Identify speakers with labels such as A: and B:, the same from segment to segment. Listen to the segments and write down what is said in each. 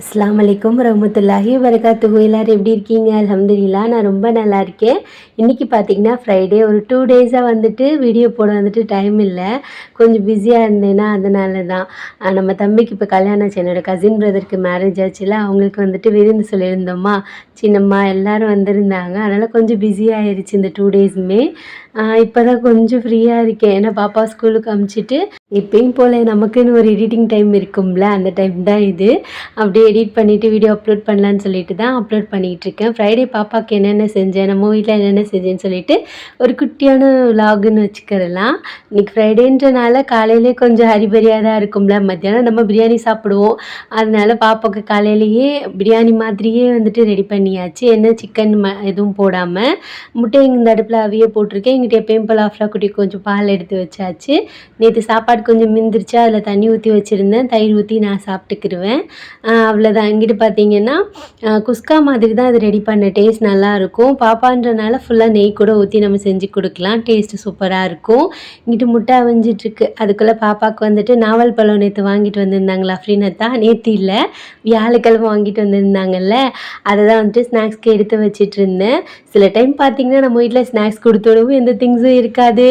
A: அஸ்லாம் வலைக்கம் ரஹமத்துல்லாஹி வரகாத்துஹு எல்லோரும் எப்படி இருக்கீங்க? அலமதுல்லா நான் ரொம்ப நல்லா இருக்கேன். இன்றைக்கி பார்த்தீங்கன்னா ஃப்ரைடே ஒரு டூ டேஸாக வந்துட்டு வீடியோ போட வந்துட்டு டைம் இல்லை. கொஞ்சம் பிஸியாக இருந்தேன்னா அதனால தான் நம்ம தம்பிக்கு இப்போ கல்யாணம் ஆச்சு. என்னோட கசின் பிரதருக்கு மேரேஜ் ஆச்சுல அவங்களுக்கு வந்துட்டு விருந்து சொல்லியிருந்தோமா? சின்னம்மா எல்லாரும் வந்திருந்தாங்க. அதனால் கொஞ்சம் பிஸியாகிருச்சு இந்த டூ டேஸுமே இப்போ தான் கொஞ்சம் ஃப்ரீயாக இருக்கேன். ஏன்னா பாப்பா ஸ்கூலுக்கு அமுச்சிட்டு இப்பயும் போல் நமக்குன்னு ஒரு எடிட்டிங் டைம் இருக்கும்ல அந்த டைம் தான் இது. அப்படியே எடிட் பண்ணிவிட்டு வீடியோ அப்லோட் பண்ணலான்னு சொல்லிட்டு தான் அப்லோட் பண்ணிகிட்டு இருக்கேன். ஃப்ரைடே பாப்பாவுக்கு என்னென்ன செஞ்சேன் நம்ம வீட்டில் என்னென்ன செஞ்சேன்னு சொல்லிட்டு ஒரு குட்டியான விலாகுன்னு வச்சுக்கிறலாம். இன்னைக்கு ஃப்ரைடேன்றனால காலையிலே கொஞ்சம் ஹரிபரியாக தான் இருக்கும்ல. மத்தியானம் நம்ம பிரியாணி சாப்பிடுவோம். அதனால பாப்பாவுக்கு காலையிலேயே பிரியாணி மாதிரியே வந்துட்டு ரெடி பண்ணியாச்சு. என்ன சிக்கன் ம எதுவும் போடாமல் முட்டை இந்த அடுப்பில் அவிய போட்டிருக்கேன். எங்கிட்ட எப்பயும் ஆஃப்லாம் குட்டி கொஞ்சம் பால் எடுத்து வச்சாச்சு. நேற்று சாப்பாடு கொஞ்சம் மிந்திருச்சா அதில் தண்ணி ஊற்றி வச்சுருந்தேன். தயிர் ஊற்றி நான் சாப்பிட்டுக்கிருவேன். அவ்வளோதான் இங்கிட்டு பார்த்தீங்கன்னா குஸ்கா மாதிரி தான் அது ரெடி பண்ண டேஸ்ட் நல்லாயிருக்கும். பாப்பான்றனால ஃபுல்லாக நெய் கூட ஊற்றி நம்ம செஞ்சு கொடுக்கலாம். டேஸ்ட்டு சூப்பராக இருக்கும். இங்கிட்டு முட்டை அவிஞ்சிட்ருக்கு. அதுக்குள்ளே பாப்பாவுக்கு வந்துட்டு நாவல் பழம் நேற்று வாங்கிட்டு வந்திருந்தாங்களா ஃப்ரீனத்தா? நேற்று இல்லை. வியாழக்கிழமை வாங்கிட்டு வந்திருந்தாங்கல்ல. அதை தான் வந்துட்டு ஸ்நாக்ஸ்க்கு எடுத்து வச்சிட்டு இருந்தேன் சில டைம் பார்த்தீங்கன்னா நம்ம வீட்டில் ஸ்நாக்ஸ் கொடுத்து விடவும் எந்த திங்ஸும் இருக்காது.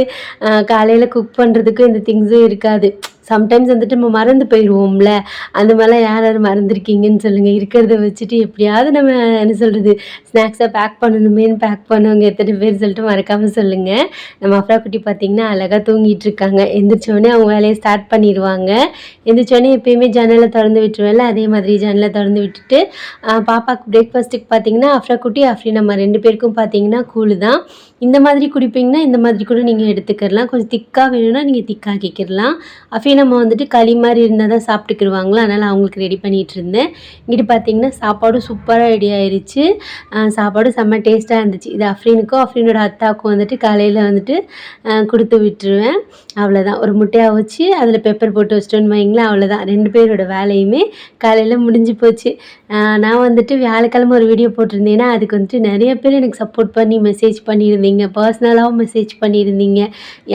A: காலையில் குக் பண்ணுறதுக்கும் இந்த திங்ஸும் இருக்காது. சம்டைம்ஸ் வந்துட்டு நம்ம மறந்து போயிடுவோம்ல அந்த மாதிரிலாம் யார் யார் மறந்துருக்கீங்கன்னு சொல்லுங்கள் இருக்கிறத வச்சுட்டு எப்படியாவது நம்ம என்ன சொல்கிறது ஸ்நாக்ஸை பேக் பண்ணணுமேன்னு பேக் பண்ணவங்க எத்தனை பேர் சொல்லிட்டு மறக்காமல் சொல்லுங்கள் நம்ம அஃப்ரா குட்டி பார்த்திங்கன்னா அழகாக தூங்கிட்டு இருக்காங்க. எந்திரிச்சோடனே அவங்க வேலையை ஸ்டார்ட் பண்ணிடுவாங்க. எந்திரிச்சோடனே எப்பயுமே ஜன்னலை திறந்து விட்டுருவேன்ல. அதே மாதிரி ஜன்னலை திறந்து விட்டுட்டு பாப்பாவுக்கு பிரேக்ஃபாஸ்ட்டுக்கு பார்த்தீங்கன்னா அஃப்ரா குட்டி அஃப்ரி நம்ம ரெண்டு பேருக்கும் பார்த்தீங்கன்னா கூழ் தான். இந்த மாதிரி குடிப்பீங்கன்னா இந்த மாதிரி கூட நீங்கள் எடுத்துக்கிடலாம் கொஞ்சம் திக்காக வேணும்னா நீங்கள் திக்காக்கிக்கிடலாம் அஃபி நம்ம வந்துட்டு களி மாதிரி இருந்தால் தான் சாப்பிட்டுக்கிடுவாங்களா அதனால் அவங்களுக்கு ரெடி பண்ணிகிட்டு இருந்தேன். இங்கிட்டு பார்த்தீங்கன்னா சாப்பாடும் சூப்பராக ரெடி ஆயிடுச்சு சாப்பாடும் செம்ம டேஸ்ட்டாக இருந்துச்சு. இது அஃப்ரீனுக்கும் அஃப்ரீனோட அத்தாவுக்கும் வந்துட்டு காலையில் வந்துட்டு கொடுத்து விட்டுருவேன். அவ்வளோதான் ஒரு முட்டையாக வச்சு அதில் பெப்பர் போட்டு வச்சிட்டோன்னு வைங்களேன். அவ்வளோதான் ரெண்டு பேரோட வேலையுமே காலையில் முடிஞ்சு போச்சு. நான் வந்துட்டு வியாழக்கிழமை ஒரு வீடியோ போட்டிருந்தேன்னா அதுக்கு வந்துட்டு நிறைய பேர் எனக்கு சப்போர்ட் பண்ணி மெசேஜ் பண்ணியிருந்தீங்க பர்சனலாகவும் மெசேஜ் பண்ணியிருந்தீங்க.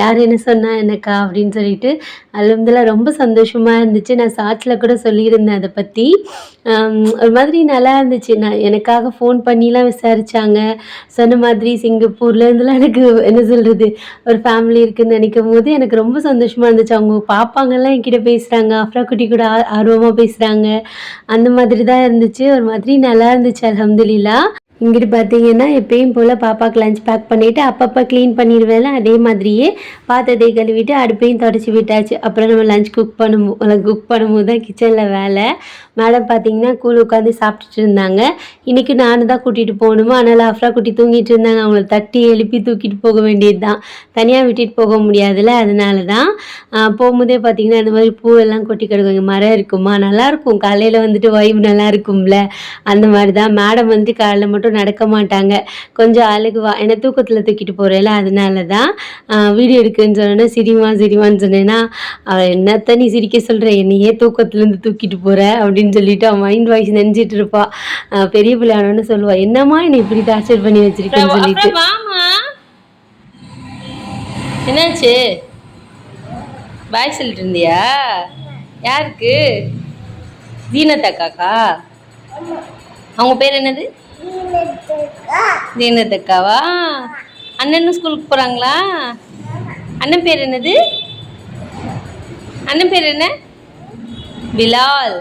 A: யார் என்ன சொன்னா எனக்கா? அப்படின்னு சொல்லிட்டு அலமதுல்லா ரொம்ப சந்தோஷமாக இருந்துச்சு. நான் சாட்சில் கூட சொல்லியிருந்தேன் அதை பற்றி ஒரு மாதிரி நல்லா இருந்துச்சு. நான் எனக்காக ஃபோன் பண்ணிலாம் விசாரித்தாங்க சொன்ன மாதிரி சிங்கப்பூர்லேருந்துலாம் எனக்கு என்ன சொல்கிறது ஒரு ஃபேமிலி இருக்குதுன்னு நினைக்கும் போது எனக்கு ரொம்ப சந்தோஷமாக இருந்துச்சு. அவங்க பாப்பாங்கெல்லாம் என்கிட்ட பேசுகிறாங்க அஃப்ரா குட்டி கூட ஆர்வமாக பேசுகிறாங்க அந்த மாதிரி தான் இருந்துச்சு. ஒரு மாதிரி நல்லா இருந்துச்சு அல்ஹம்துலில்லா இங்கிட்டு பார்த்தீங்கன்னா எப்பயும் போல் பாப்பாவுக்கு லஞ்ச் பேக் பண்ணிவிட்டு அப்பப்போ க்ளீன் பண்ணிடுவேன் அதே மாதிரியே பாத்திரத்தை கழுவிட்டு அடுப்பையும் தொடச்சி விட்டாச்சு. அப்புறம் நம்ம லஞ்ச் குக் பண்ணும் குக் பண்ணும்போது தான் கிச்சனில் வேலை. மேடம் பார்த்தீங்கன்னா கூழ் உட்காந்து சாப்பிட்டுட்டு இருந்தாங்க. இன்றைக்கி நானும் தான் கூட்டிகிட்டு போகணுமா? அதனால் ஆஃப்ரா குட்டி தூங்கிட்டு இருந்தாங்க. அவங்கள தட்டி எழுப்பி தூக்கிட்டு போக வேண்டியது தான் தனியாக விட்டுட்டு போக முடியாதுல்ல? அதனால தான் போகும்போதே பார்த்தீங்கன்னா இந்த மாதிரி பூவெல்லாம் கொட்டி கிடக்குங்க மரம் இருக்குமா? நல்லாயிருக்கும் காலையில் வந்துட்டு வைப் நல்லா இருக்கும்ல? அந்த மாதிரி தான் மேடம் வந்துட்டு காலையில் மட்டும் நடக்க மாட்டாங்க. கொஞ்சம் அழுகுவா ஏன்னா தூக்கத்தில் தூக்கிட்டு போகிறேல அதனால தான் வீடியோ எடுக்குன்னு சொன்னேன்னா சிரிமா சிரிமான்னு சொன்னேன்னா அவள் என்னத்த நீ சிரிக்க சொல்கிற என்னையே தூக்கத்துலேருந்து தூக்கிட்டு போகிற அப்படின்னு சொல்லிட்டு அவன் மைண்ட் வாய்ஸ் நினச்சிட்டு இருப்பா. பெரிய பிள்ளையானோன்னு சொல்லுவா என்னம்மா என்னை இப்படி டார்ச்சர் பண்ணி வச்சிருக்கேன்னு சொல்லிட்டு.
B: என்னாச்சு? பாய் சொல்லிட்டு இருந்தியா? யாருக்கு? தீனத்தக்காக்கா அவங்க பேர் என்னது? தீனத்தக்காவா அண்ணனும் ஸ்கூலுக்கு போகிறாங்களா அண்ணன் பேர் என்னது? அண்ணன் பேர் என்ன? பிலால்.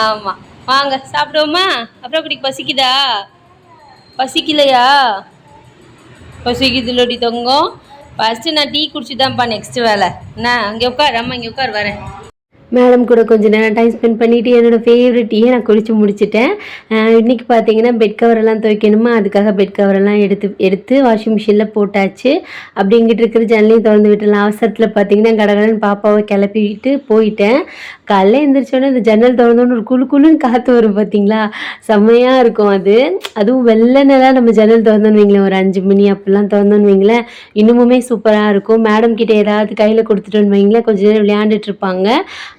B: ஆமாம் வாங்க சாப்பிடுவோமா? அப்புறம் அப்படி பசிக்குதா? பசிக்கலையா? பசிக்குதுலடி தங்கம். ஃபஸ்ட்டு நான் டீ குடிச்சு தான்ப்பா நெக்ஸ்ட் வேலை. என்ன அங்கே உட்கார். அம்மா இங்கே உட்கார் வரேன்.
A: மேடம் கூட கொஞ்ச நேரம் டைம் ஸ்பெண்ட் பண்ணிவிட்டு என்னோடய ஃபேவரட் டீயை நான் குளித்து முடிச்சிட்டேன். இன்றைக்கி இன்னைக்கு பார்த்தீங்கன்னா பெட் கவரெல்லாம் துவைக்கணுமா? அதுக்காக பெட் கவரெல்லாம் எடுத்து எடுத்து வாஷிங் மிஷினில் போட்டாச்சு. அப்படிங்கிட்டு இருக்கிற ஜன்னலையும் திறந்து விட்டுலாம் அவசரத்தில் பார்த்தீங்கன்னா கடகடன் பாப்பாவை கிளப்பிட்டு போயிட்டேன். காலைல எழுந்திரிச்சோன்னே இந்த ஜன்னல் திறந்தோன்னு ஒரு குளு குளுன்னு காற்று வரும் பார்த்தீங்களா செம்மையாக இருக்கும் அது. அதுவும் வெள்ளை நிலா நம்ம ஜன்னல் திறந்தோன்னு வைங்களேன் ஒரு அஞ்சு மணி அப்படிலாம் திறந்தோன்னு வைங்களேன் இன்னுமுமே சூப்பராக இருக்கும். மேடம் கிட்டே ஏதாவது கையில் கொடுத்துட்டோன்னு வைங்களேன் கொஞ்சம் நேரம் விளையாண்டுட்டு இருப்பாங்க.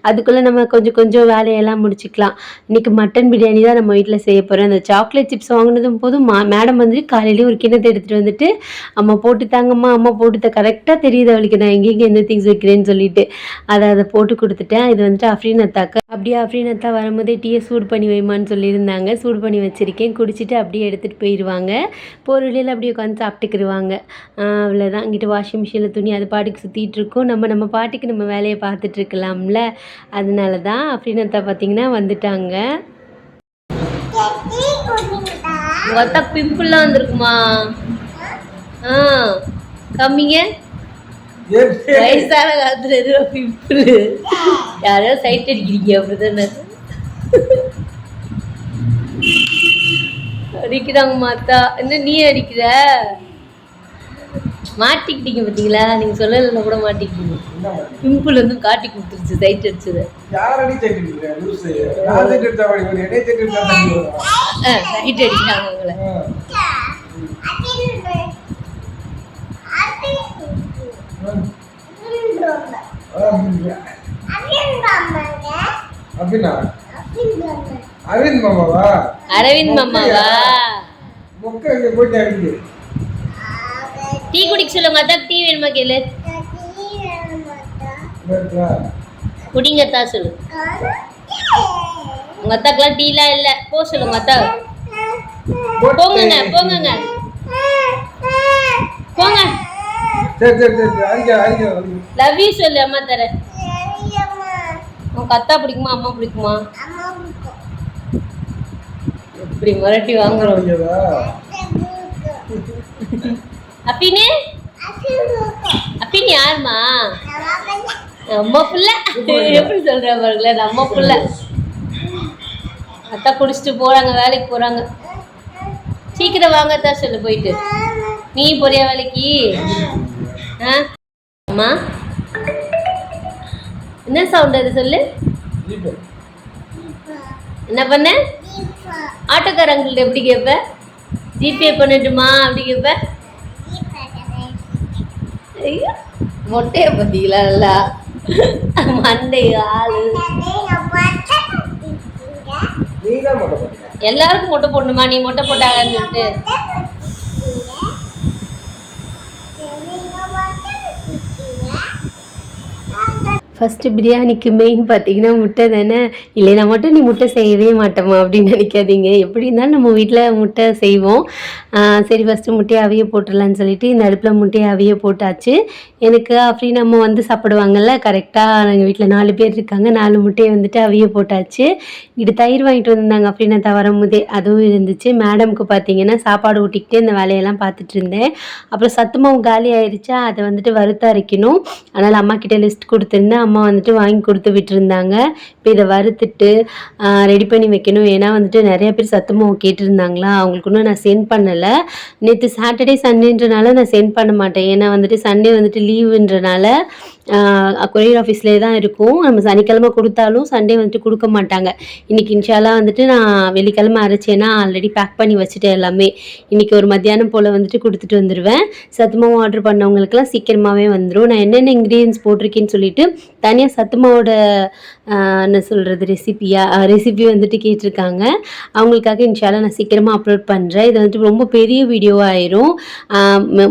A: அதுக்குள்ளே நம்ம கொஞ்சம் கொஞ்சம் வேலையெல்லாம் முடிச்சுக்கலாம். இன்றைக்கி மட்டன் பிரியாணி தான் நம்ம வீட்டில் செய்ய போகிறோம் அந்த சாக்லேட் சிப்ஸ் வாங்கினதும் போதும் மா மேடம் வந்துட்டு காலையிலேயே ஒரு கிண்ணத்தை எடுத்துகிட்டு வந்துட்டு அம்மா போட்டு தாங்கம்மா அம்மா போட்டு கரெக்டாக தெரியுது அவளுக்கு. நான் எங்கெங்கே எந்த திங்ஸ் வைக்கிறேன்னு சொல்லிட்டு. அதை அதை போட்டு கொடுத்துட்டேன். இது வந்துட்டு அஃப்ரீன் அத்தாக்கு அப்படியே அஃப்ரீன் அத்தா வரும்போதே டீயை சூடு பண்ணி வைமான்னு சொல்லியிருந்தாங்க. சூடு பண்ணி வச்சுருக்கேன். குடிச்சிட்டு அப்படியே எடுத்துகிட்டு போயிடுவாங்க பொருளில் வழியில் அப்படியே உட்காந்து சாப்பிட்டுக்கிருவாங்க. அவ்வளோதான் இங்கிட்டு வாஷிங் மிஷினில் துணி அது பாட்டுக்கு சுற்றிட்டு இருக்கோம். நம்ம நம்ம பாட்டுக்கு நம்ம வேலையை பார்த்துட்டு இருக்கலாம்ல. அதனால தான் அஃப்ரீன் அத்தா பார்த்தீங்கன்னா வந்துட்டாங்க.
B: ஒத்த அத்தா பிம்பிள்லாம் வந்திருக்குமா? ஆ கம்மிங்க வயசான காலத்துல எதுவும் பிம்பிள் யாரோ சைட் அடிக்கிறீங்க அப்படிதானே? அடிக்கிறாங்க அத்தா என்ன நீ அடிக்கிற? மாட்டிக்கிட்டீங்க பார்த்தீங்களா நீங்கள் சொல்லலைன்னா கூட மாட்டிக்கிட்டீங்க. பிம்பிள் வந்து காட்டி கொடுத்துருச்சு சைட் அடிச்சது. சைட் அடிக்கிறாங்க? உங்களை.
C: அரவிந்த் மாமாவா?
B: அரவிந்த் மாமாவா?
C: மொக்க இங்க போயிட்டு அடிக்குது
B: டீ குடிக்க சொல்லுங்க அதான் டீ வேணுமா கேளு.
C: வருதா?
B: குடிங்க அத்தா சொல்லு. உங்க அத்தாக்கெல்லாம் டீலாம் இல்ல. போ சொல்லுங்க அத்தா. போங்கங்க போங்கங்க. போங்க.
C: சரி சரி சரி சரி. அடிக்க அடிக்க அடிக்க.
B: லவ் யூ சொல்லு அம்மா தரேன் உங்க அத்தா பிடிக்குமா அம்மா பிடிக்குமா? இப்படி மிரட்டி வாங்குறோம்? அப்பினே அப்பின் யாருமா நம்ம புள்ள. எப்படி சொல்ற பாருங்களேன் நம்ம புள்ள. அத்தா குடிச்சிட்டு போறாங்க வேலைக்கு போறாங்க. சீக்கிரம் வாங்க அத்தா சொல்லு போயிட்டு. நீ போறியா வேலைக்கு? அம்மா? என்ன சவுண்ட் அது சொல்லு. என்ன பண்ண? ஆட்டோக்காரங்கள்ட்ட எப்படி கேட்ப ஜிபே பண்ணட்டுமா? அப்படி கேட்ப ஐயோ, மொட்டைய பார்த்தீங்களா நல்லா? மண்டை ஆளு. எல்லாருக்கும் மொட்டை போடணுமா? நீ மொட்டை போட்டாங்கன்னு சொல்லிட்டு.
A: ஃபஸ்ட்டு பிரியாணிக்கு மெயின் பார்த்தீங்கன்னா முட்டை தானே? இல்லைனா மட்டும் நீ முட்டை செய்யவே மாட்டோமா அப்படின்னு நினைக்காதீங்க. எப்படி இருந்தாலும் நம்ம வீட்டில் முட்டை செய்வோம். சரி ஃபஸ்ட்டு முட்டையை அவிய போட்டுடலான்னு சொல்லிட்டு இந்த அடுப்பில் முட்டையை அவிய போட்டாச்சு. எனக்கு அப்படி நம்ம வந்து சாப்பிடுவாங்கல்ல கரெக்டாக எங்கள் வீட்டில் நாலு பேர் இருக்காங்க. நாலு முட்டையை வந்துட்டு அவிய போட்டாச்சு. இது தயிர் வாங்கிட்டு வந்திருந்தாங்க அப்படின்னு நான் வரும்போதே அதுவும் இருந்துச்சு. மேடம்க்கு பார்த்தீங்கன்னா சாப்பாடு ஊட்டிக்கிட்டே இந்த வேலையெல்லாம் பார்த்துட்டு இருந்தேன். அப்புறம் சத்து மாவு காலி ஆயிடுச்சா அதை வந்துட்டு வறுத்து அரைக்கணும். அதனால் அம்மா கிட்டே லிஸ்ட் கொடுத்துருந்தேன். அம்மா வந்துட்டு வாங்கி கொடுத்து விட்டுருந்தாங்க. இப்போ இதை வறுத்துட்டு ரெடி பண்ணி வைக்கணும். ஏன்னா வந்துட்டு நிறைய பேர் சத்து மாவு கேட்டிருந்தாங்களா? அவங்களுக்கு இன்னும் நான் சென்ட் பண்ணலை. நேற்று சாட்டர்டே சண்டேன்றனால நான் சென்ட் பண்ண மாட்டேன். ஏன்னா வந்துட்டு சண்டே வந்துட்டு லீவுன்றனால கொரியர் ஆஃபீஸ்லேயே தான் இருக்கும். நம்ம சனிக்கிழமை கொடுத்தாலும் சண்டே வந்துட்டு கொடுக்க மாட்டாங்க. இன்றைக்கி இன்ஷால்லா வந்துட்டு நான் வெள்ளிக்கிழமை அரைச்சேன்னா ஆல்ரெடி பேக் பண்ணி வச்சுட்டேன் எல்லாமே. இன்றைக்கி ஒரு மத்தியானம் போல் வந்துட்டு கொடுத்துட்டு வந்துடுவேன் சத்துமாவும் ஆர்டர் பண்ணவங்களுக்குலாம் சீக்கிரமாகவே வந்துடும் நான் என்னென்ன இன்க்ரீடியன்ஸ் போட்டிருக்கேன்னு சொல்லிட்டு தனியாக சத்துமாவோட மாவோட என்ன சொல்கிறது ரெசிபியாக ரெசிபி வந்துட்டு கேட்டிருக்காங்க. அவங்களுக்காக இன்ஷாலாக நான் சீக்கிரமாக அப்லோட் பண்ணுறேன் இது வந்துட்டு ரொம்ப பெரிய வீடியோவாக ஆயிரும்.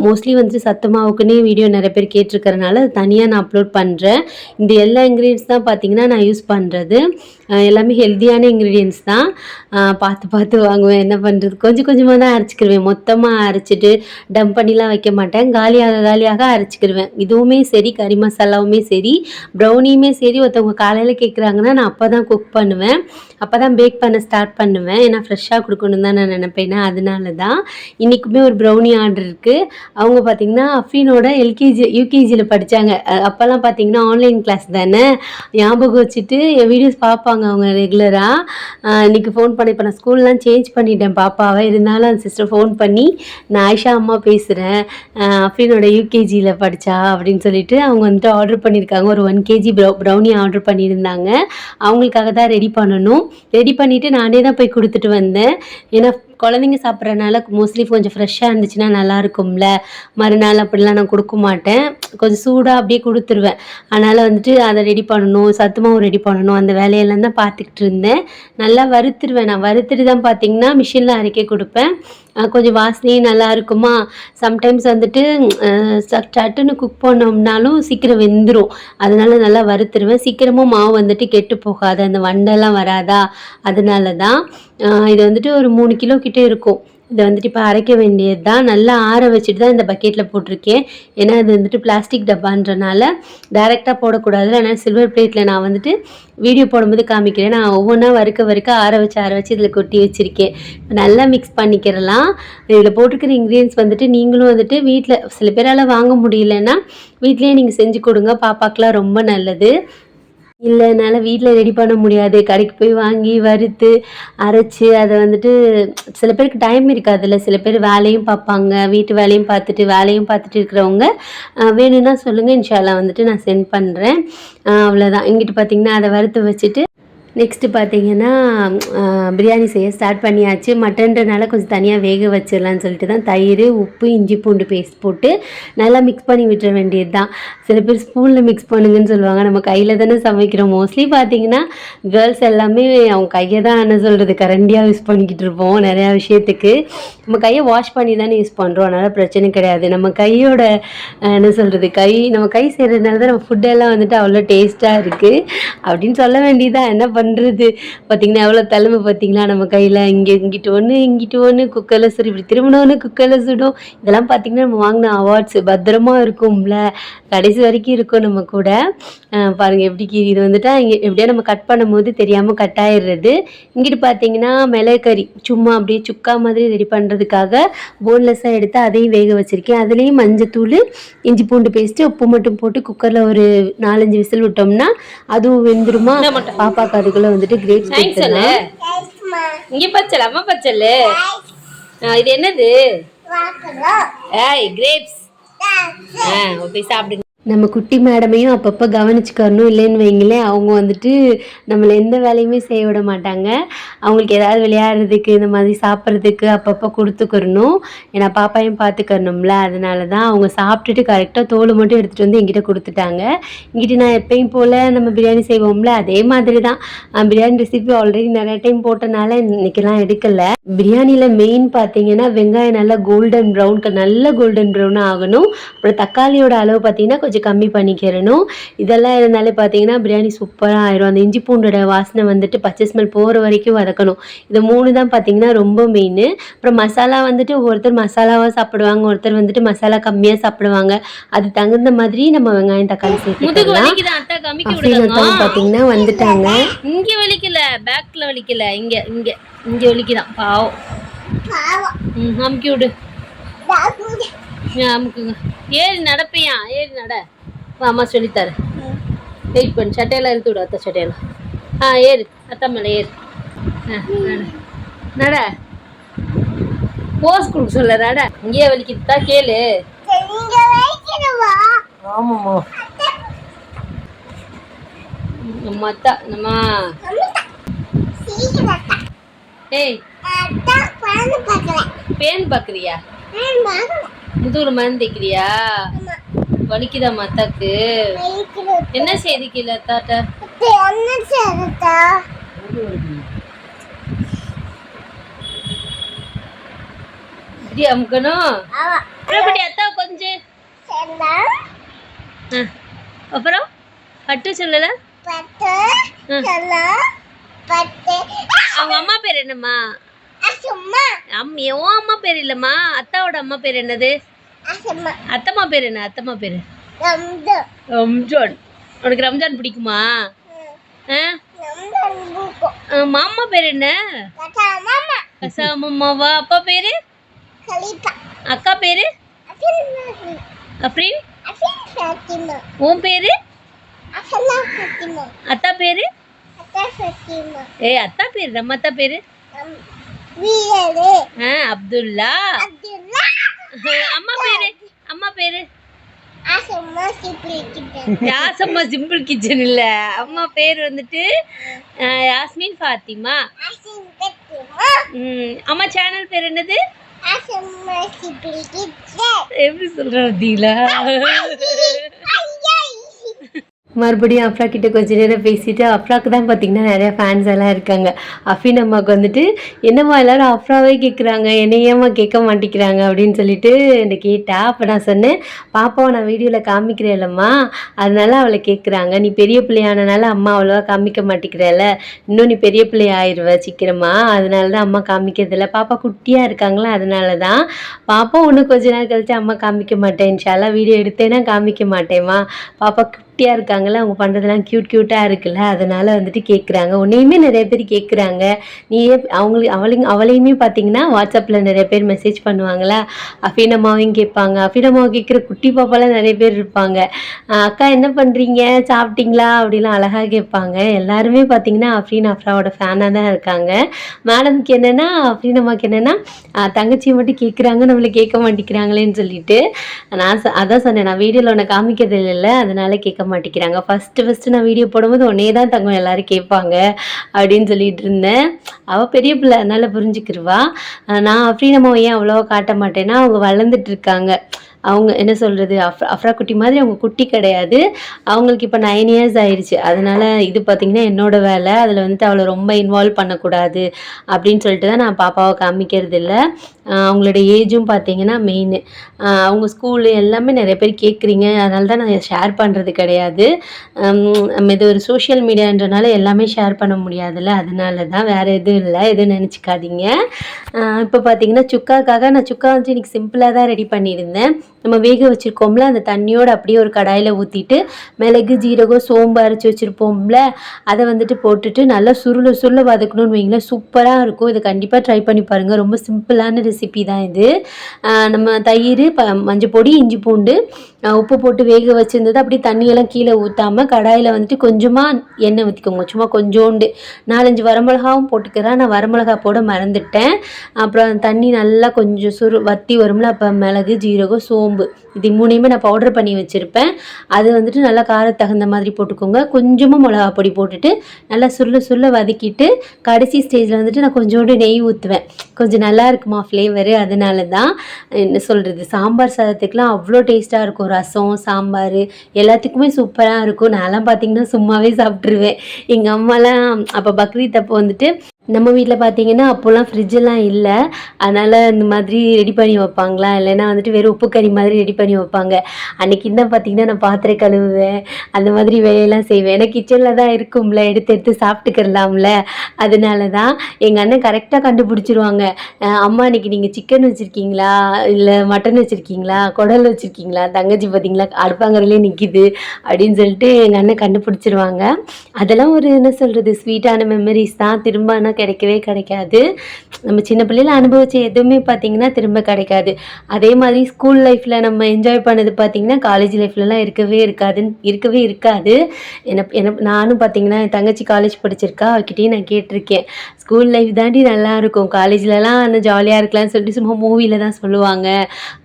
A: மோஸ்ட்லி வந்துட்டு சத்தமாவுக்குன்னே வீடியோ நிறைய பேர் கேட்டிருக்கறனால அது தனியாக நான் அப்லோட் பண்ணுறேன் இந்த எல்லா இன்க்ரீடியன்ஸ் தான் பார்த்தீங்கன்னா நான் யூஸ் பண்ணுறது எல்லாமே ஹெல்த்தியான இன்க்ரீடியன்ஸ் தான். பார்த்து பார்த்து வாங்குவேன். என்ன பண்ணுறது கொஞ்சம் கொஞ்சமாக தான் அரைச்சிக்கிடுவேன் மொத்தமாக அரைச்சிட்டு டம்ப் பண்ணிலாம் வைக்க மாட்டேன். காலியாக காலியாக அரைச்சிக்கிடுவேன் இதுவுமே சரி கறி மசாலாவுமே சரி ப்ரௌனியுமே சரி. ஒருத்தவங்க காலையில் கேட்குறாங்கன்னா நான் அப்போ தான் குக் பண்ணுவேன். அப்போ தான் பேக் பண்ண ஸ்டார்ட் பண்ணுவேன். ஏன்னா ஃப்ரெஷ்ஷாக கொடுக்கணும் தான் நான் நினைப்பேன். அதனால தான் இன்றைக்குமே ஒரு ப்ரௌனி ஆர்டர் இருக்குது அவங்க பார்த்திங்கன்னா அஃபீனோட எல்கேஜி யூகேஜியில் படித்தாங்க அப்போல்லாம் பார்த்தீங்கன்னா ஆன்லைன் கிளாஸ் தானே. ஞாபகம் வச்சுட்டு என் வீடியோஸ் பார்ப்பாங்க அவங்க ரெகுலராக இன்றைக்கி ஃபோன் பண்ணி இப்போ நான் ஸ்கூல்லாம் சேஞ்ச் பண்ணிட்டேன் பாப்பாவை. இருந்தாலும் அந்த சிஸ்டர் ஃபோன் பண்ணி நான் ஆயிஷா அம்மா பேசுகிறேன் அஃபீனோட யூகேஜியில் படித்தா அப்படின்னு சொல்லிட்டு அவங்க வந்துட்டு ஆர்டர் பண்ணியிருக்காங்க. ஒரு one KG brow brownie order பண்ணியிருந்தாங்க. அவங்களுக்காக தான் ரெடி பண்ணணும். ரெடி பண்ணிவிட்டு நானே தான் போய் கொடுத்துட்டு வந்தேன். ஏன்னா குழந்தைங்க சாப்பிட்றனால மோஸ்ட்லி கொஞ்சம் ஃப்ரெஷ்ஷாக இருந்துச்சுன்னா நல்லா இருக்கும்ல. மறுநாள் அப்படிலாம் நான் கொடுக்க மாட்டேன். கொஞ்சம் சூடாக அப்படியே கொடுத்துருவேன். அதனால் வந்துட்டு அதை ரெடி பண்ணணும் சத்து மாவு ரெடி பண்ணணும் அந்த வேலையெல்லாம் தான் பார்த்துக்கிட்டு இருந்தேன். நல்லா வறுத்துருவேன். நான் வறுத்துட்டு தான் பார்த்தீங்கன்னா மிஷினில் அரைக்க கொடுப்பேன். கொஞ்சம் வாசனையும் நல்லா இருக்குமா? சம்டைம்ஸ் வந்துட்டு சட்டுன்னு குக் பண்ணோம்னாலும் சீக்கிரம் வெந்துடும் அதனால நல்லா வறுத்துருவேன். சீக்கிரமும் மாவு வந்துட்டு கெட்டு போகாது. அந்த வண்டெல்லாம் வராதா? அதனால தான் இது வந்துட்டு ஒரு மூணு கிலோ கிட்டே இருக்கும். இதை வந்துட்டு இப்போ அரைக்க வேண்டியது தான் நல்லா ஆற வச்சுட்டு தான் இந்த பக்கெட்டில் போட்டிருக்கேன். ஏன்னா அது வந்துட்டு பிளாஸ்டிக் டப்பான்றனால டைரெக்டாக போடக்கூடாது. ஆனால் சில்வர் பிளேட்டில் நான் வந்துட்டு வீடியோ போடும்போது காமிக்கிறேன். நான் ஒவ்வொன்றா வறுக்க வறுக்க ஆற வச்சு ஆற வச்சு இதில் கொட்டி வச்சுருக்கேன். இப்போ நல்லா மிக்ஸ் பண்ணிக்கிறலாம். இதில் போட்டிருக்கிற இன்க்ரீடியன்ஸ் வந்துட்டு நீங்களும் வந்துட்டு வீட்டில் சில பேரால் வாங்க முடியலன்னா வீட்லேயே நீங்கள் செஞ்சு கொடுங்க. பாப்பாக்கெலாம் ரொம்ப நல்லது. இல்லை என்னால் வீட்டில் ரெடி பண்ண முடியாது. கடைக்கு போய் வாங்கி வறுத்து அரைச்சி அதை வந்துட்டு சில பேருக்கு டைம் இருக்காதுல்ல. சில பேர் வேலையும் பார்ப்பாங்க. வீட்டு வேலையும் பார்த்துட்டு வேலையும் பார்த்துட்டு இருக்கிறவங்க வேணும்னா சொல்லுங்கள் இன்ஷால்லா வந்துட்டு நான் சென்ட் பண்ணுறேன் அவ்வளோதான் இங்கிட்டு பார்த்திங்கன்னா அதை வறுத்து வச்சுட்டு நெக்ஸ்ட்டு பார்த்தீங்கன்னா பிரியாணி செய்ய ஸ்டார்ட் பண்ணியாச்சு. மட்டன்றனால கொஞ்சம் தனியாக வேக வச்சிடலான்னு சொல்லிட்டு தான் தயிர் உப்பு இஞ்சி பூண்டு பேஸ்ட் போட்டு நல்லா மிக்ஸ் பண்ணி விட்டுற வேண்டியது தான் சில பேர் ஸ்பூனில் மிக்ஸ் பண்ணுங்கன்னு சொல்லுவாங்க. நம்ம கையில் தானே சமைக்கிறோம். மோஸ்ட்லி பார்த்தீங்கன்னா கேர்ள்ஸ் எல்லாமே அவங்க கையை தான் என்ன சொல்கிறது கரண்டியாக யூஸ் பண்ணிக்கிட்டு இருப்போம் நிறையா விஷயத்துக்கு. நம்ம கையை வாஷ் பண்ணி தானே யூஸ் பண்ணுறோம் அதனால் பிரச்சனை கிடையாது. நம்ம கையோட என்ன சொல்கிறது கை நம்ம கை செய்கிறதுனால தான் நம்ம ஃபுட்டெல்லாம் வந்துட்டு அவ்வளோ டேஸ்ட்டாக இருக்குது அப்படின்னு சொல்ல வேண்டியதான் என்ன பண்ணுறது பார்த்தீங்கன்னா எவ்வளோ தலைமை பார்த்தீங்களா நம்ம கையில்? இங்கே இங்கிட்டு ஒன்று இங்கிட்டு ஒன்று குக்கரில் சுடு இப்படி திரும்பினோன்னு குக்கரில் சுடும் இதெல்லாம் பார்த்தீங்கன்னா நம்ம வாங்கின அவார்ட்ஸ் பத்திரமா இருக்கும்ல. கடைசி வரைக்கும் இருக்கும் நம்ம கூட. அஹ் பாருங்க எப்படி கீ- இது வந்துட்டு இங்கே எப்படியோ நம்ம கட் பண்ணும்போது தெரியாமல் கட் ஆயிடுறது. இங்கிட்டு பார்த்தீங்கன்னா மிளகறி சும்மா அப்படியே சுக்கா மாதிரி ரெடி பண்ணுறதுக்காக போன்லெஸ்ஸாக எடுத்து அதையும் வேக வச்சுருக்கேன். அதுலேயும் மஞ்சத்தூள் இஞ்சி பூண்டு பேஸ்ட்டு உப்பு மட்டும் போட்டு குக்கரில் ஒரு நாலஞ்சு விசில் விட்டோம்னா அதுவும் வெந்துருமா?
B: என்ன மட்டும்?
A: அதுக்குள்ளே வந்துட்டு கிரேப்ஸ்
B: தேங்க்ஸ் இங்க பச்சல் அம்மா பச்சல். இது என்னது? ஏய் கிரேப்ஸ் ஆ போய் சாப்பிடுங்க
A: நம்ம குட்டி மேடமையும் அப்பப்போ கவனிச்சுக்கணும் இல்லைன்னு வைங்களேன் அவங்க வந்துட்டு நம்மளை எந்த வேலையுமே செய்ய விட மாட்டாங்க. அவங்களுக்கு ஏதாவது விளையாடுறதுக்கு இந்த மாதிரி சாப்பிட்றதுக்கு அப்பப்போ கொடுத்துக்கிறணும். ஏன்னா பாப்பாவையும் பார்த்துக்கறணும்ல அதனால தான் அவங்க சாப்பிட்டுட்டு கரெக்டாக தோல் மட்டும் எடுத்துகிட்டு வந்து எங்கிட்ட கொடுத்துட்டாங்க. இங்கிட்டு நான் எப்பயும் போல் நம்ம பிரியாணி செய்வோம்ல அதே மாதிரி தான் பிரியாணி ரெசிபி ஆல்ரெடி நிறைய டைம் போட்டனால இன்றைக்கெல்லாம் எடுக்கலை. பிரியாணியில் மெயின் பார்த்தீங்கன்னா வெங்காயம் நல்லா கோல்டன் ப்ரௌன் நல்ல கோல்டன் ப்ரௌனாக ஆகணும். அப்புறம் தக்காளியோட அளவு பார்த்தீங்கன்னா கொஞ்சம் கம்மி பண்ணிக்கிறணும். இதெல்லாம் இருந்தாலே பார்த்தீங்கன்னா பிரியாணி சூப்பராக ஆயிரும். அந்த இஞ்சி பூண்டோட வாசனை வந்துட்டு பச்சை ஸ்மெல் போகிற வரைக்கும் வதக்கணும். இது மூணு தான் பார்த்தீங்கன்னா ரொம்ப மெயின் அப்புறம் மசாலா வந்துட்டு ஒருத்தர் மசாலாவாக சாப்பிடுவாங்க. ஒருத்தர் வந்துட்டு மசாலா கம்மியாக சாப்பிடுவாங்க. அது தகுந்த மாதிரி நம்ம வெங்காயம் தக்காளி
B: முதுகு
A: சேர்த்துக்கலாம் அக்காவும் பார்த்தீங்கன்னா வந்துட்டாங்க.
B: இங்க வலிக்கல. பேக்ல வலிக்கல. இங்க இங்க இங்க வலிக்குதான். பாவம். ம் அமுக்கி விடு. அமுக்குங்க ஏறி நடப்பையா ஏறி நட. அம்மா சொல்லித்தாரு. வெயிட் பண்ணு. சட்டையெல்லாம் இழுத்து விடு அத்தை சட்டையெல்லாம். ஆ ஏறு. அத்தா மேலே ஏறு. ஆ நட. போஸ் கொடுக்க சொல்ல நட. இங்கேயே வலிக்குதா. கேளு.
C: ஆமாம்மா.
B: நம்ம அத்தா நம்ம. ஏய். பேன் பார்க்குறியா? முதுகுல மருந்து தைக்கிறியா வலிக்குதா அத்தாக்கு? என்ன செய்தி கீழே அத்தாட்ட இப்படி அமுக்கணும் எப்படி அத்தா கொஞ்சம். அப்புறம்? பட்டு சொல்லல? அவங்க அம்மா பேர் என்னம்மா? அம் உன் அம்மா பேர் இல்லம்மா. அத்தாவோட அம்மா பேர் என்னது? அத்தம்மா பேர் என்ன? அத்தம்மா பேர்? ரம்ஜான். உனக்கு ரம்ஜான் பிடிக்குமா? மாமா பேர் என்ன? கசாமம்மாவா அப்பா பேரு? அக்கா பேரு? அப்ரின் உன் பேரு? அத்தா பேரு? ஏய் அத்தா பேரு? நம்ம அத்தா பேரு? ஆ அப்துல்லா. அம்மா பேரு? அம்மா பேரு? யாசம்மா சிம்பிள் கிச்சன் இல்ல. அம்மா பேர் வந்துட்டு யாஸ்மின் ஃபாத்திமா. அம்மா சேனல் பேர் என்னது? எப்படி சொல்ற பார்த்தீங்களா
A: மறுபடியும் அஃப்ரா கிட்ட கொஞ்ச நேரம் பேசிட்டு அஃப்ராக்கு தான் பார்த்தீங்கன்னா நிறைய ஃபேன்ஸ் எல்லாம் இருக்காங்க. அஃபின் அம்மாவுக்கு வந்துட்டு என்னம்மா எல்லாரும் அஃப்ராவே கேட்குறாங்க என்னையம்மா கேட்க மாட்டேங்கிறாங்க அப்படின்னு சொல்லிட்டு என்னை கேட்டா. அப்போ நான் சொன்னேன் பாப்பாவை நான் வீடியோவில் காமிக்கிறேன் இல்லைம்மா அதனால அவளை கேட்குறாங்க நீ பெரிய பிள்ளையானனால அம்மா அவ்வளோவா காமிக்க மாட்டேங்கிறல. இன்னும் நீ பெரிய பிள்ளை ஆயிடுவ சீக்கிரமா. அதனால தான் அம்மா காமிக்கிறதில்ல பாப்பா குட்டியாக இருக்காங்களா? அதனால தான். பாப்பா ஒன்று கொஞ்ச நாள் கழிச்சு அம்மா காமிக்க மாட்டேன். இன்ஷால்லாம் வீடியோ எடுத்தேன்னா காமிக்க மாட்டேம்மா. பாப்பா குட்டியாக இருக்காங்கல்ல அவங்க பண்ணுறதெல்லாம் க்யூட் க்யூட்டாக இருக்குல்ல அதனால் வந்துட்டு கேட்குறாங்க உன்னையுமே நிறைய பேர் கேட்குறாங்க நீயே அவங்களுக்கு அவளையும் அவளையுமே பார்த்தீங்கன்னா வாட்ஸ்அப்பில் நிறைய பேர் மெசேஜ் பண்ணுவாங்களா? அஃபீனம்மாவையும் கேட்பாங்க. அஃபீனம்மாவை கேட்குற குட்டி பாப்பாலாம் நிறைய பேர் இருப்பாங்க. அக்கா என்ன பண்ணுறீங்க சாப்பிட்டீங்களா? அப்படிலாம் அழகாக கேட்பாங்க. எல்லாருமே பார்த்தீங்கன்னா அஃப்ரீன் அஃப்ராவோட ஃபேனாக தான் இருக்காங்க. மேடம்க்கு என்னென்னா அஃப்ரீன் அம்மாவுக்கு என்னென்னா தங்கச்சியை மட்டும் கேட்குறாங்க நம்மளை கேட்க மாட்டேங்கிறாங்களேன்னு சொல்லிட்டு. நான் அதான் சொன்னேன். நான் வீடியோவில் உன்னை காமிக்கிறது இல்லை அதனால கேட்க மாட்டேங்கிறாங்க ஃபஸ்ட்டு ஃபஸ்ட்டு நான் வீடியோ போடும்போது உன்னே தான் தங்கம் எல்லாரும் கேட்பாங்க அப்படின்னு சொல்லிட்டு இருந்தேன். அவள் பெரிய பிள்ளை அதனால புரிஞ்சுக்கிருவா. நான் அஃப்ரீன் நம்ம ஏன் அவ்வளோவா காட்ட மாட்டேன்னா அவங்க வளர்ந்துட்டு இருக்காங்க. அவங்க என்ன சொல்கிறது அஃப் அஃப்ரா குட்டி மாதிரி அவங்க குட்டி கிடையாது. அவங்களுக்கு இப்போ நைன் இயர்ஸ் ஆயிடுச்சு. அதனால் இது பார்த்திங்கன்னா என்னோட வேலை. அதில் வந்துட்டு அவளை ரொம்ப இன்வால்வ் பண்ணக்கூடாது அப்படின்னு சொல்லிட்டு தான் நான் பாப்பாவை காமிக்கிறது இல்லை அவங்களோட ஏஜும் பார்த்தீங்கன்னா மெயின் அவங்க ஸ்கூலு எல்லாமே நிறைய பேர் கேட்குறீங்க அதனால தான் நான் ஷேர் பண்ணுறது கிடையாது. நம்ம இது ஒரு சோஷியல் மீடியான்றனால எல்லாமே ஷேர் பண்ண முடியாதுல்ல. அதனால தான் வேறு எதுவும் இல்லை. எதுவும் நினச்சிக்காதீங்க. இப்போ பார்த்தீங்கன்னா சுக்காக்காக நான் சுக்கா வந்து இன்றைக்கி சிம்பிளாக தான் ரெடி பண்ணியிருந்தேன். நம்ம வேக வச்சுருக்கோம்ல அந்த தண்ணியோடு அப்படியே ஒரு கடாயில் ஊற்றிட்டு மிளகு ஜீரகம் சோம்பு அரைச்சி வச்சுருப்போம்ல அதை வந்துட்டு போட்டுட்டு நல்லா சுருள சுருள வதக்கணும்னு வைங்களேன். சூப்பராக இருக்கும். இதை கண்டிப்பாக ட்ரை பண்ணி பாருங்கள் ரொம்ப சிம்பிளான ரெசிபி தான் இது. நம்ம தயிர் ப மஞ்சள் பொடி இஞ்சி பூண்டு உப்பு போட்டு வேக வச்சுருந்தது அப்படியே தண்ணியெல்லாம் கீழே ஊற்றாமல் கடாயில் வந்துட்டு கொஞ்சமாக எண்ணெய் ஊற்றிக்கோங்க சும்மா கொஞ்சோண்டு. நாலஞ்சு வரமிளகாவும் போட்டுக்கிறேன். நான் வரமிளகா போட மறந்துட்டேன். அப்புறம் தண்ணி நல்லா கொஞ்சம் சுரு வத்தி வரும்ல அப்போ மிளகு ஜீரகம் சோம்பு. இது மூணையுமே நான் பவுடர் பண்ணி வச்சுருப்பேன். அது வந்துட்டு நல்லா காரத்துக்கு தகுந்த மாதிரி போட்டுக்கோங்க. கொஞ்சமாக மிளகா பொடி போட்டுட்டு நல்லா சுருள சுருள வதக்கிட்டு கடைசி ஸ்டேஜில் வந்துட்டு நான் கொஞ்சோண்டு நெய் ஊற்றுவேன் கொஞ்சம் நல்லா இருக்குமா ஃப்ளேவரு அதனால தான் என்ன சொல்கிறது சாம்பார் சாதத்துக்குலாம் அவ்வளோ டேஸ்ட்டாக இருக்கும். ரசம் சாம்பார் எல்லாத்துக்குமே சூப்பராக இருக்கும். நான்லாம் பார்த்தீங்கன்னா சும்மாவே சாப்பிட்ருவேன் எங்கள் அம்மாலாம் அப்போ பக்ரீத் அப்போ வந்துட்டு நம்ம வீட்டில் பார்த்தீங்கன்னா அப்போல்லாம் ஃப்ரிட்ஜெல்லாம் இல்லை. அதனால் இந்த மாதிரி ரெடி பண்ணி வைப்பாங்களா? இல்லைன்னா வந்துட்டு வெறும் உப்பு கறி மாதிரி ரெடி பண்ணி வைப்பாங்க. அன்னைக்கு தான் பார்த்தீங்கன்னா நான் பாத்திரம் கழுவுவேன். அந்த மாதிரி வேலையெல்லாம் செய்வேன். ஏன்னா கிச்சனில் தான் இருக்கும்ல. எடுத்து எடுத்து சாப்பிட்டுக்கிறலாம்ல. அதனால தான் எங்கள் அண்ணன் கரெக்டாக கண்டுபிடிச்சிருவாங்க. அம்மா அன்றைக்கி நீங்கள் சிக்கன் வச்சுருக்கீங்களா? இல்லை மட்டன் வச்சுருக்கீங்களா? குடல் வச்சுருக்கீங்களா? தங்கச்சி பார்த்தீங்களா அடுப்பாங்கரையிலே நிற்கிது அப்படின்னு சொல்லிட்டு எங்கள் அண்ணன் கண்டுபிடிச்சிருவாங்க. அதெல்லாம் ஒரு என்ன சொல்கிறது ஸ்வீட்டான மெமரிஸ் தான். திரும்ப ஆனால் கிடைக்கவே கிடைக்காது. நம்ம சின்ன பிள்ளையில அனுபவிச்ச எதுவுமே பார்த்தீங்கன்னா திரும்ப கிடைக்காது. அதே மாதிரி ஸ்கூல் லைஃப்பில் நம்ம என்ஜாய் பண்ணது பார்த்தீங்கன்னா காலேஜ் லைஃப்லலாம் இருக்கவே இருக்காதுன்னு இருக்கவே இருக்காது. என்ன என்ன நானும் பார்த்தீங்கன்னா என் தங்கச்சி காலேஜ் படிச்சிருக்கா அவகிட்டயும் நான் கேட்டிருக்கேன். ஸ்கூல் லைஃப் தாண்டி நல்லா இருக்கும் காலேஜ்லலாம் அந்த ஜாலியாக இருக்கலாம்னு சொல்லிட்டு சும்மா மூவியில் தான் சொல்லுவாங்க.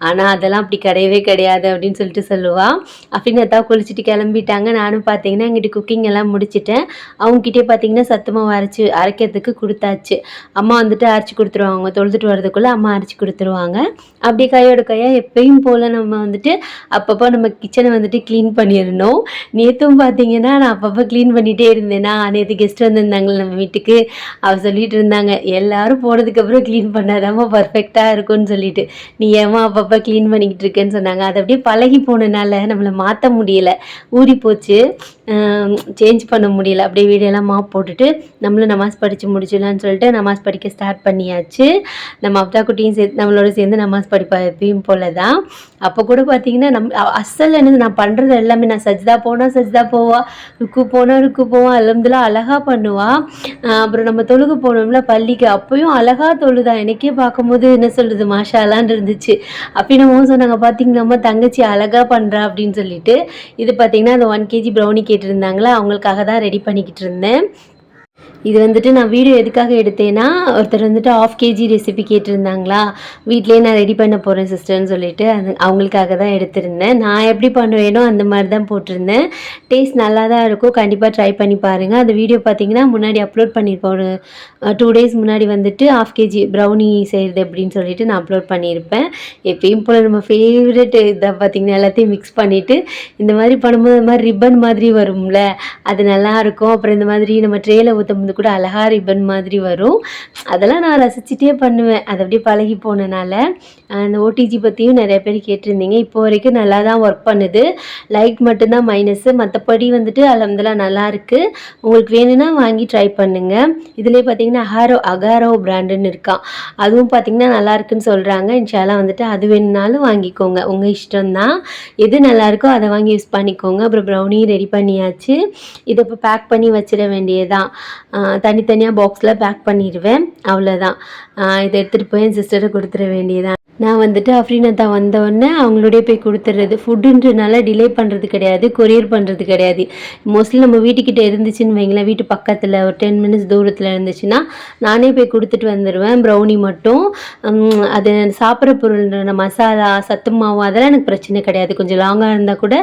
A: ஆனால் அதெல்லாம் அப்படி கிடையவே கிடையாது அப்படின்னு சொல்லிட்டு சொல்லுவாள் அப்படின்னு தான் குளிச்சுட்டு கிளம்பிட்டாங்க. நானும் பார்த்தீங்கன்னா எங்கிட்ட குக்கிங் எல்லாம் முடிச்சிட்டேன். அவங்ககிட்டே பார்த்தீங்கன்னா சத்தமாக அரைச்சி அரைக்கிறதுக்கு கொடுத்தாச்சு. அம்மா வந்துட்டு அரைச்சி கொடுத்துருவாங்க. தொழுதுட்டு வரதுக்குள்ளே அம்மா அரைச்சி கொடுத்துருவாங்க. அப்படியே கையோட கையாக எப்பயும் போல் நம்ம வந்துட்டு அப்பப்போ நம்ம கிச்சனை வந்துட்டு க்ளீன் பண்ணிடணும். நேற்றும் பார்த்தீங்கன்னா நான் அப்பப்போ க்ளீன் பண்ணிகிட்டே இருந்தேன்னா நேற்று கெஸ்ட் வந்திருந்தாங்களே நம்ம வீட்டுக்கு. அவசர சொல்லிட்டு இருந்தாங்க. எல்லாரும் போனதுக்கப்புறம் க்ளீன் பண்ணாதாம்மா பர்ஃபெக்டாக இருக்கும்னு சொல்லிட்டு. நீ ஏமா அப்பப்போ க்ளீன் பண்ணிக்கிட்டு இருக்கேன்னு சொன்னாங்க. அது அப்படியே பழகி போனனால நம்மளை மாற்ற முடியல. ஊறி போச்சு. சேஞ்ச் பண்ண முடியல. அப்படியே வீடியோலாம் மாப் போட்டுட்டு நம்மளும் நமாஸ் படித்து முடிச்சிடலான்னு சொல்லிட்டு நமாஸ் படிக்க ஸ்டார்ட் பண்ணியாச்சு. நம்ம அப்தா குட்டியும் சேர்த்து நம்மளோட சேர்ந்து நமாஸ் படிப்பா எப்பயும் போல தான் அப்போ கூட பார்த்தீங்கன்னா நம் அசல் என்னது? நான் பண்ணுறது எல்லாமே நான் சஜ்தா போனால் சஜ்தா போவா ருக்கு போனால் ருக்கு போவா அலமதுலாம் அழகாக பண்ணுவாள் அப்புறம் நம்ம தொழுகு போனோம்ல பள்ளிக்கு அப்பயும் அழகாக தொழுதா. எனக்கே பார்க்கும்போது என்ன சொல்கிறது மாஷாலான்னு இருந்துச்சு. அப்படி சொன்னாங்க பார்த்தீங்களாம்மா தங்கச்சி அழகாக பண்ணுறா அப்படின்னு சொல்லிட்டு. இது பார்த்தீங்கன்னா அந்த ஒன் கேஜி ப்ரௌனி கேட்டிருந்தாங்களா? அவங்களுக்காக தான் ரெடி பண்ணிக்கிட்டு இருந்தேன். இது வந்துட்டு நான் வீடியோ எதுக்காக எடுத்தேன்னா ஒருத்தர் வந்துட்டு ஆஃப் கேஜி ரெசிபி கேட்டிருந்தாங்களா? வீட்லேயே நான் ரெடி பண்ண போகிறேன் சிஸ்டர்னு சொல்லிட்டு அது அவங்களுக்காக தான் எடுத்திருந்தேன். நான் எப்படி பண்ணுவேனோ அந்த மாதிரி தான் போட்டிருந்தேன். டேஸ்ட் நல்லா தான் இருக்கும். கண்டிப்பாக ட்ரை பண்ணி பாருங்கள் அந்த வீடியோ பார்த்தீங்கன்னா முன்னாடி அப்லோட் பண்ணியிருப்போம் ஒரு டூ டேஸ் முன்னாடி வந்துட்டு ஆஃப் கேஜி ப்ரௌனி செய்கிறது அப்படின்னு சொல்லிட்டு நான் அப்லோட் பண்ணியிருப்பேன். எப்பயும் போல் நம்ம ஃபேவரெட் இதை பார்த்தீங்கன்னா எல்லாத்தையும் மிக்ஸ் பண்ணிவிட்டு இந்த மாதிரி பண்ணும்போது இந்த மாதிரி ரிப்பன் மாதிரி வரும்ல? அது நல்லாயிருக்கும் அப்புறம் இந்த மாதிரி நம்ம ட்ரேயில் ஊற்ற போது கூட அழகா ரிப்பன் மாதிரி வரும். அதெல்லாம் நான் ரசிச்சுட்டே பண்ணுவேன். அது அப்படியே பழகி போனனால. அந்த ஓடிஜி பற்றியும் நிறைய பேர் கேட்டிருந்தீங்க. இப்போ வரைக்கும் நல்லா தான் ஒர்க் பண்ணுது. லைட் மட்டும்தான் மைனஸு மற்றபடி வந்துட்டு அலமதுலாம் நல்லாயிருக்கு உங்களுக்கு வேணும்னா வாங்கி ட்ரை பண்ணுங்கள் இதுலேயே பார்த்தீங்கன்னா அகாரோ அகாரோ பிராண்டுன்னு இருக்கான் அதுவும் பார்த்தீங்கன்னா நல்லாயிருக்குன்னு சொல்கிறாங்க இன்ஷால்லாம் வந்துட்டு அது வேணும்னாலும் வாங்கிக்கோங்க. உங்கள் இஷ்டம்தான். எது நல்லாயிருக்கோ அதை வாங்கி யூஸ் பண்ணிக்கோங்க. அப்புறம் ப்ரௌனியும் ரெடி பண்ணியாச்சு. இதை இப்போ பேக் பண்ணி வச்சிட வேண்டியதுதான். தனித்தனியாக பாக்ஸில் பேக் பண்ணிடுவேன். அவ்வளோதான் இதை எடுத்துகிட்டு போய் என் சிஸ்டரை கொடுத்துட வேண்டியதான் நான் வந்துட்டு அஃப்ரீனத்தா வந்தோடனே அவங்களோடய போய் கொடுத்துட்றது ஃபுட்டுன்றனால டிலே பண்ணுறது கிடையாது கொரியர் பண்ணுறது கிடையாது. மோஸ்ட்லி நம்ம வீட்டுக்கிட்ட இருந்துச்சுன்னு வைங்களேன் வீட்டு பக்கத்தில் ஒரு டென் மினிட்ஸ் தூரத்தில் இருந்துச்சுன்னா நானே போய் கொடுத்துட்டு வந்துடுவேன் ப்ரௌனி மட்டும். அது சாப்பிட்ற பொருள் மசாலா சத்து மாவு அதெல்லாம் எனக்கு பிரச்சனை கிடையாது. கொஞ்சம் லாங்காக இருந்தால் கூட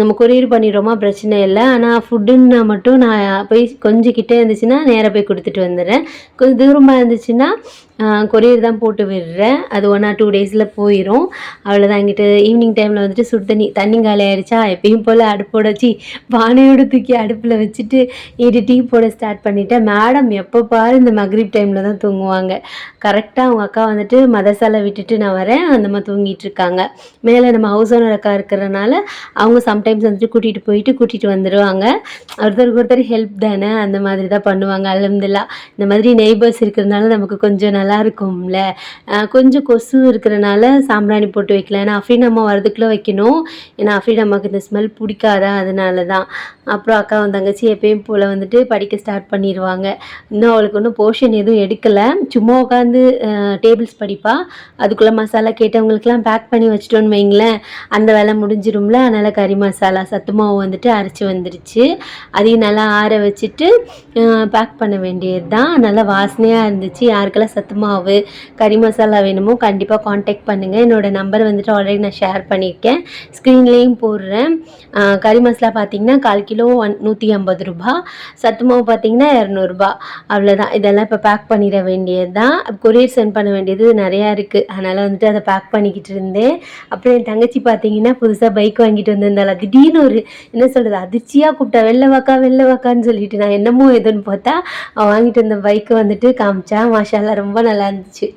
A: நம்ம கொரியர் பண்ணிடுறோமா பிரச்சனை இல்லை. ஆனால் ஃபுட்டுன்னா மட்டும் நான் போய் கொஞ்சம் கிட்டே இருந்துச்சுன்னா நேராக போய் கொடுத்துட்டு வந்துடுறேன். கொஞ்சம் தூரமாக இருந்துச்சுன்னா கொரியர் தான் போட்டு விடுறேன். அது ஒன் ஆர் டூ டேஸில் போயிடும் அவ்வளோதான் இங்கிட்டு ஈவினிங் டைமில் வந்துட்டு சுடு தண்ணி தண்ணி காலி ஆயிடுச்சா எப்பயும் போல் அடுப்போட வச்சு பானையோடு தூக்கி அடுப்பில் வச்சுட்டு இது டீ போட ஸ்டார்ட் பண்ணிட்டேன். மேடம் எப்போ பாரு இந்த மக்ரிப் டைமில் தான் தூங்குவாங்க. கரெக்டாக அவங்க அக்கா வந்துட்டு மதசாலை விட்டுட்டு நான் வரேன். அந்த மாதிரி தூங்கிட்டு இருக்காங்க. மேலே நம்ம ஹவுஸ் ஓனர் அக்கா இருக்கிறனால அவங்க சம்டைம்ஸ் வந்துட்டு கூட்டிகிட்டு போயிட்டு கூட்டிகிட்டு வந்துடுவாங்க ஒருத்தருக்கு ஒருத்தர் ஹெல்ப் தானே அந்த மாதிரி தான் பண்ணுவாங்க. அலமதுல்லா இந்த மாதிரி நெய்பர்ஸ் இருக்கிறதுனால நமக்கு கொஞ்சம் நல்லா இருக்கும்ல. கொஞ்சம் கொசு இருக்கிறனால சாம்பிராணி போட்டு வைக்கல. ஏன்னா அஃப்ரீன் அம்மா வரதுக்குள்ளே வைக்கணும். ஏன்னா அஃப்ரீன் அம்மாவுக்கு இந்த ஸ்மெல் பிடிக்காதா? அதனால தான் அப்புறம் அக்கா அவன் தங்கச்சி எப்பயும் போல் வந்துட்டு படிக்க ஸ்டார்ட் பண்ணிடுவாங்க இன்னும் அவளுக்கு ஒன்றும் போர்ஷன் எதுவும் எடுக்கலை. சும்மா உட்காந்து டேபிள்ஸ் படிப்பா. அதுக்குள்ளே மசாலா கேட்டவங்களுக்குலாம் பேக் பண்ணி வச்சிட்டோன்னு வைங்களேன். அந்த வேலை முடிஞ்சிரும்ல. அதனால் கறி மசாலா சத்து மாவு வந்துட்டு அரைச்சி வந்துருச்சு. அதையும் நல்லா ஆற வச்சுட்டு பேக் பண்ண வேண்டியது தான் நல்லா வாசனையாக இருந்துச்சு. யாருக்கெல்லாம் சத்து மாவு கறி மசாலா வேணுமோ கண்டிப்பாக காண்டாக்ட் பண்ணுங்கள் என்னோடய நம்பர் வந்துட்டு ஆல்ரெடி நான் ஷேர் பண்ணியிருக்கேன். ஸ்க்ரீன்லேயும் போடுறேன். கறி மசாலா பார்த்தீங்கன்னா கால் கிலோ ஒன் நூற்றி ஐம்பது ரூபா. சத்து மாவு பார்த்தீங்கன்னா இரநூறுபா அவ்வளோதான் இதெல்லாம் இப்போ பேக் பண்ணிட வேண்டியது தான் கொரியர் சென்ட் பண்ண வேண்டியது நிறையா இருக்குது அதனால் வந்துட்டு அதை பேக் பண்ணிக்கிட்டு இருந்தேன். அப்புறம் என் தங்கச்சி பார்த்தீங்கன்னா புதுசாக பைக் வாங்கிட்டு வந்திருந்தால திடீர்னு ஒரு என்ன சொல்கிறது அதிர்ச்சியாக கூப்பிட்டா வெளில வாக்கா வெளில வாக்கான்னு சொல்லிட்டு நான் என்னமோ எதுன்னு பார்த்தா வாங்கிட்டு வந்த பைக்கை வந்துட்டு காமிச்சா. மாஷாலாம் ரொம்ப நல்லா இருந்துச்சு.